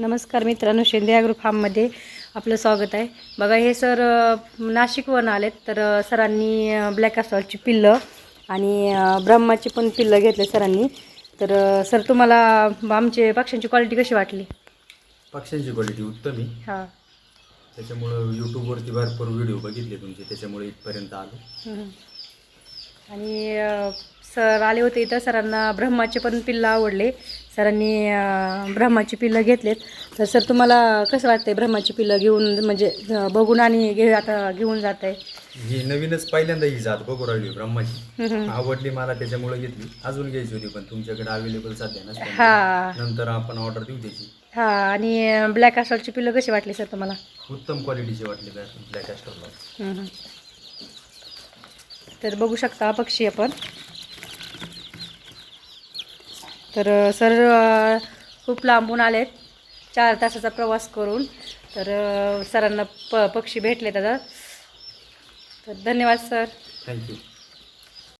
नमस्कार मित्रांनो शेंदे ॲग्रो फार्ममध्ये आपलं स्वागत आहे. बघा हे सर नाशिकवरून आलेत तर सरांनी ब्लॅक असॉलची पिल्लं आणि ब्रह्माची पण पिल्लं घेतले सरांनी. तर सर तुम्हाला आमचे पक्ष्यांची क्वालिटी कशी वाटली? पक्ष्यांची क्वालिटी उत्तम आहे. हां. त्याच्यामुळं यूट्यूबवरती भरपूर व्हिडिओ बघितले तुमचे त्याच्यामुळे इथपर्यंत आलो. आणि सर आले होते इथं. सरांना ब्रह्माचे पण पिल्लं आवडले. सरांनी ब्रह्माची पिल्लं घेतलेत. तर सर तुम्हाला कसं वाटतंय ब्रह्माची पिल्लं घेऊन म्हणजे बघून आणि घे आता घेऊन जात आहे ही नवीनच पहिल्यांदा ही जात बघू राहिली ब्रह्माची. आवडली मला त्याच्यामुळे घेतली. अजून घ्यायची होती पण तुमच्याकडे अवेलेबल सध्या नसते हा. नंतर आपण ऑर्डर देऊ त्याची. हा आणि ब्लॅक ॲस्टॉलची पिल्लं कशी वाटली सर तुम्हाला? उत्तम क्वालिटीची वाटली ब्लॅक ॲस्टरला हम्म. तर बघू शकता पक्षी आपण. तर सर खूप लांबून आलेत. चार तासाचा प्रवास करून. तर सरांना प पक्षी भेटले त्याचा तर धन्यवाद सर. थँक्यू.